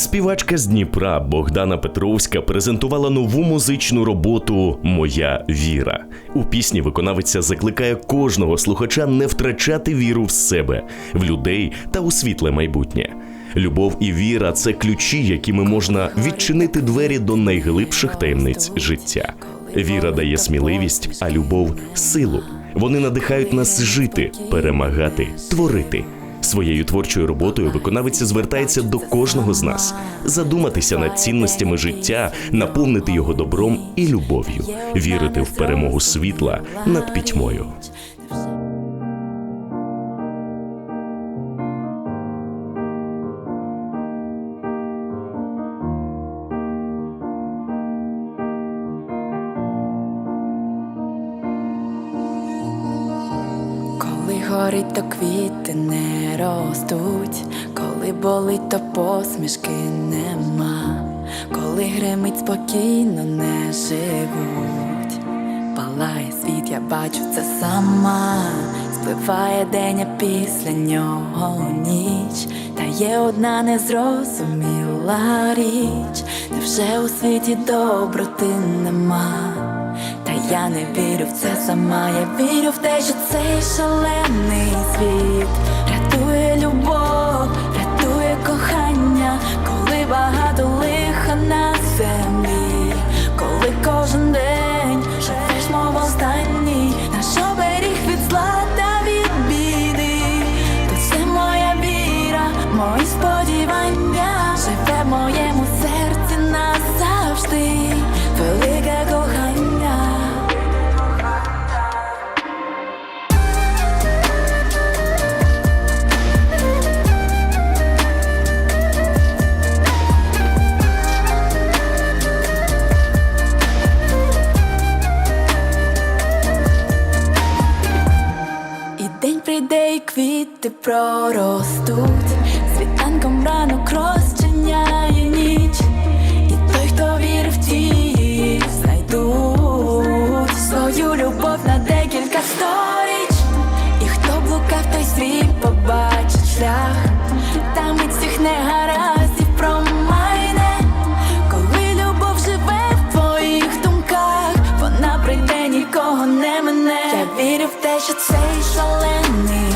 Співачка з Дніпра Богдана Петровська презентувала нову музичну роботу Моя віра. У пісні виконавиця закликає кожного слухача не втрачати віру в себе, в людей та у світле майбутнє. Любов і віра це ключі, якими можна відчинити двері до найглибших таємниць життя. Віра дає сміливість, а любов силу. Вони надихають нас жити, перемагати, творити. Своєю творчою роботою виконавиця звертається до кожного з нас, задуматися над цінностями життя, наповнити його добром і любов'ю, вірити в перемогу світла над пітьмою. Горить, то квіти не ростуть, коли болить, то посмішки нема, коли гримить спокійно не живуть. Палає світ, я бачу це сама, спливає день, а після нього ніч. Та є одна незрозуміла річ, невже у світі доброти нема? Я не вірю в це сама, я вірю в те, що цей шалений світ квіти проростуть, світанком ранок розчиняє ніч, і той, хто вірив ті, знайдуть свою любов на декілька сторіч, і хто блукав, той свій побачить шлях, там від всіх негараздів промайне, коли любов живе в твоїх думках, вона прийде, нікого не мене. Я вірю в те, що цей шалений.